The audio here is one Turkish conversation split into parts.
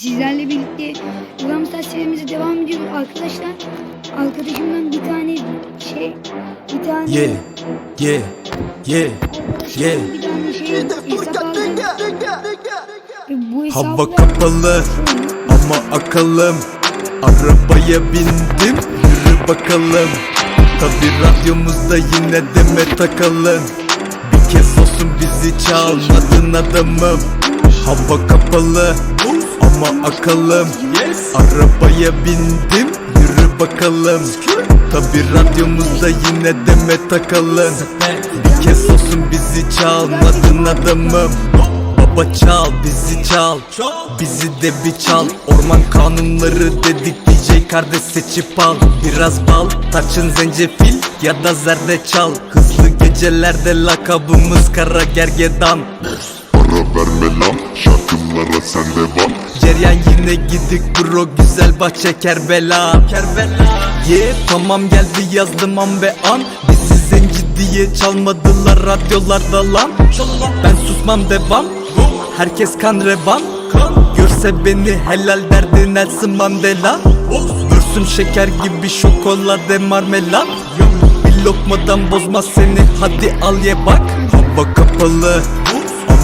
Sizlerle birlikte Ramstar serimize devam ediyoruz arkadaşlar. Arkadaşımdan bir tane şey, bir tane Yeah, yeah, yeah, yeah. bir tane şey hesap aldım. Ve bu hesabı Hava kapalı ama akalım Arabaya bindim yürü bakalım Tabi radyomuzda yine deme takalım Bir kez olsun bizi çalmadın adamım Hava kapalı ama akalım. Arabaya bindim yürü bakalım. Tabi radyomuzda yine deme takalım. Bir kez olsun bizi çalmadın adamım. Baba çal bizi çal. Bizi de bir çal. Orman kanunları dedik DJ kardeş seçip al. Biraz bal tarçın zencefil ya da zerdeçal. Hızlı gecelerde lakabımız kara gergedan verme lan şarkılara sende var Ceryan yine gidik bro güzel bahçe Kerbela. Kerbela. Yeah tamam geldi yazdım an ve an. Bizi zenci diye çalmadılar radyolarda lan. Ben susmam devam. Herkes kan revan. Görse beni helal derdi Nelson Mandela. Görsün şeker gibi şokolade marmelat Bir lokmadan bozmaz seni hadi al ye bak. Hava kapalı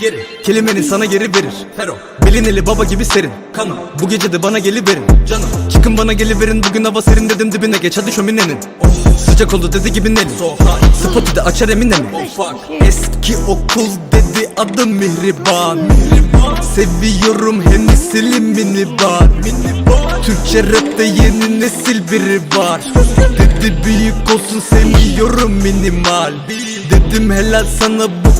Geri. Kelimeni sana geri verir. Fero Belin eli baba gibi serin. Kanım Bu gece de bana geliverin. Canım Çıkın bana geliverin. Bugün hava serin dedim dibine. Geç hadi şöminenin. Sıcak oldu dedi gibi Nelly Spotu da açar emine mi Eski okul dedi adım Mihriban. Seviyorum Hennessy'li minibar. Türkçe rapte yeni nesil biri var. Dedi büyük olsun seviyorum minimal. Dedim helal sana bu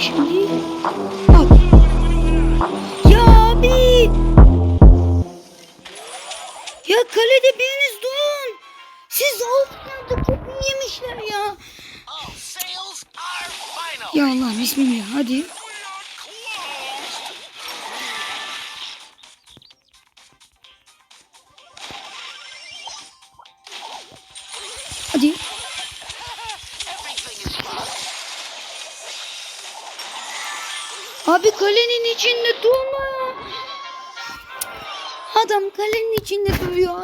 Şimdi bak. Ya abi. Ya kalede biriniz durun. Siz altından da çok yemişler ya. Ya Allah bismillah. Hadi. Abi kalenin içinde durma. Adam kalenin içinde duruyor.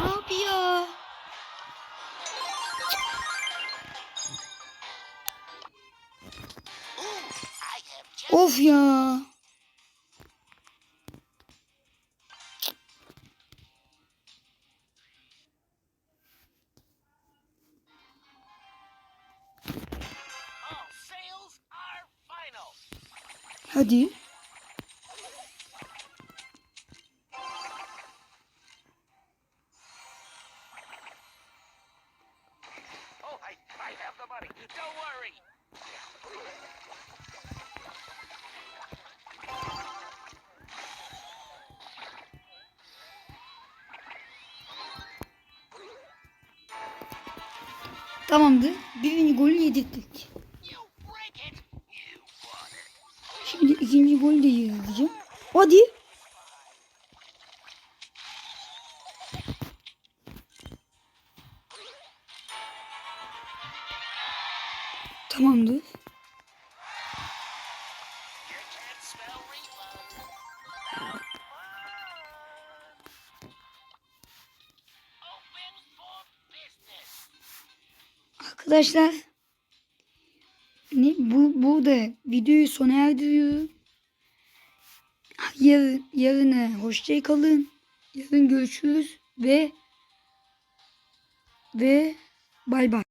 Abi ya. Of ya. Worry. Tamamdır. Birinci golü yedirttik. Şimdi ikinci golü de yedireceğim. Hadi. Tamamdır. Arkadaşlar bu burada videoyu sona erdiriyorum. Yar, yarına hoşça kalın. Yarın görüşürüz ve ve bay bay.